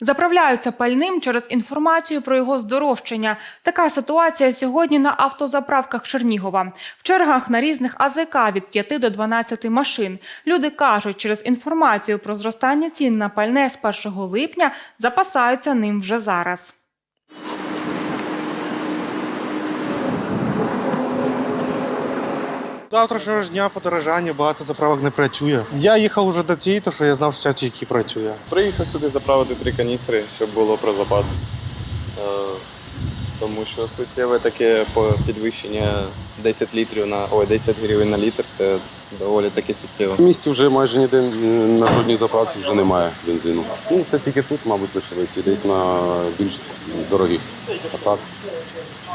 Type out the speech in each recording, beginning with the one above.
Заправляються пальним через інформацію про його здорожчання. Така ситуація сьогодні на автозаправках Чернігова. В чергах на різних АЗК від 5 до 12 машин. Люди кажуть, через інформацію про зростання цін на пальне з 1 липня запасаються ним вже зараз. Завтрашнього ж дня подорожання, багато заправок не працює. Я їхав уже до тієї, то що я знав, що тільки працює. Приїхав сюди заправити три каністри, щоб було про запас. Е, Тому що суттєве таке підвищення 10 літрів на ой, 10 гривень на літр це доволі таки суттєво. В місті вже майже ніде на жодній заправці вже немає бензину. Ну, це тільки тут, мабуть, лишилось і десь на більш дорогих. А так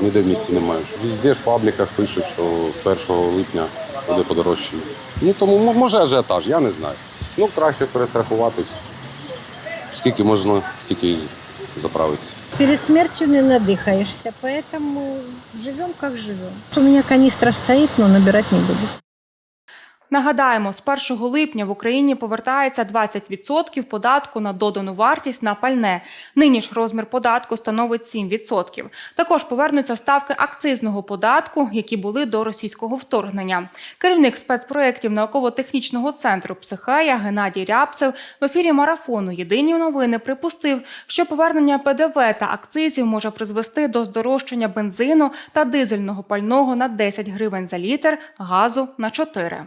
ніде в місті немає. Везде ж в пабліках пишуть, що з 1 липня буде подорожчання. Ну тому може ажіотаж, я не знаю. Ну краще перестрахуватись. Скільки можна, стільки і заправитися. Перед смертью не надыхаешься, поэтому живем как живем. У меня канистра стоит, но набирать не буду. Нагадаємо, з 1 липня в Україні повертається 20% податку на додану вартість на пальне. Нині ж розмір податку становить 7%. Також повернуться ставки акцизного податку, які були до російського вторгнення. Керівник спецпроєктів науково-технічного центру «Психея» Геннадій Рябцев в ефірі марафону Єдині новини припустив, що повернення ПДВ та акцизів може призвести до здорожчання бензину та дизельного пального на 10 гривень за літр, газу на 4.